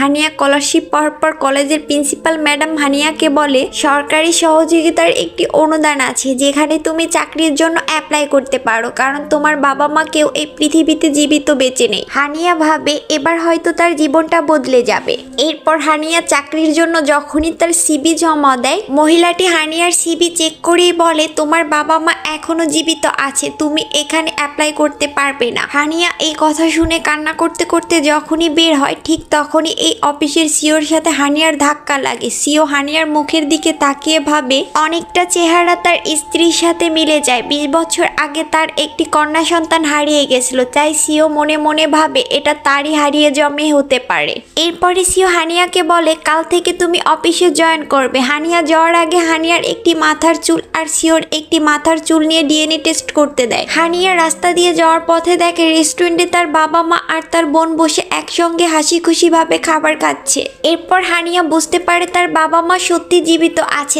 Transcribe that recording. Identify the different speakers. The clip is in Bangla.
Speaker 1: হানিয়া স্কলারশিপ পাওয়ার পর কলেজের প্রিন্সিপাল ম্যাডাম হানিয়াকে বলে, সরকারি সহযোগিতার একটি অনুদান আছে যেখানে তুমি চাকরির জন্য অ্যাপ্লাই করতে পারো, কারণ তোমার বাবা মা কেউ এই পৃথিবীতে জীবিত বেঁচে নেই। হানিয়া ভাবে, এবার হয়তো তার জীবনটা বদলে যাবে। এরপর হানিয়া চাকরির জন্য যখনই তার সিবি জমা দেয়, মহিলাটি হানিয়ার সিবি চেক করেই বলে, তোমার বাবা মা এখনও জীবিত আছে, তুমি এখানে অ্যাপ্লাই করতে পারবে না। হানিয়া এই কথা শুনে কান্না করতে করতে যখনই বের হয়, ঠিক তখনই এই অফিসের সিওর সাথে হানিয়ার ধাক্কা লাগে। সিও হানিয়ার মুখের দিকে তাকিয়ে ভাবে, অনেকটা চেহারা তার স্ত্রীর সাথে মিলে যায়। বিশ বছর আগে তার একটি কন্যা সন্তান হারিয়ে গেছিল, তাই সিও মনে মনে ভাবে এটা তারই হারিয়ে জমে হতে পারে। এরপরে সিও হানিয়াকে বলে, কাল থেকে তুমি অফিসে জয়েন করবে। হানিয়া যাওয়ার আগে হানিয়ার একটি মাথার চুল আর সিওর একটি মাথার চুল নিয়ে ডিএনএ টেস্ট করতে দেয়। হানিয়া রাস্তা দিয়ে যাওয়ার পথে দেখে রেস্টুরেন্টে তার বাবা মা আর তার বোন বসে একসঙ্গে হাসি খুশি ভাবে খাবার খাচ্ছে। এরপর হানিয়া বুঝতে পারে তার বাবা মা সত্যি জীবিত আছে।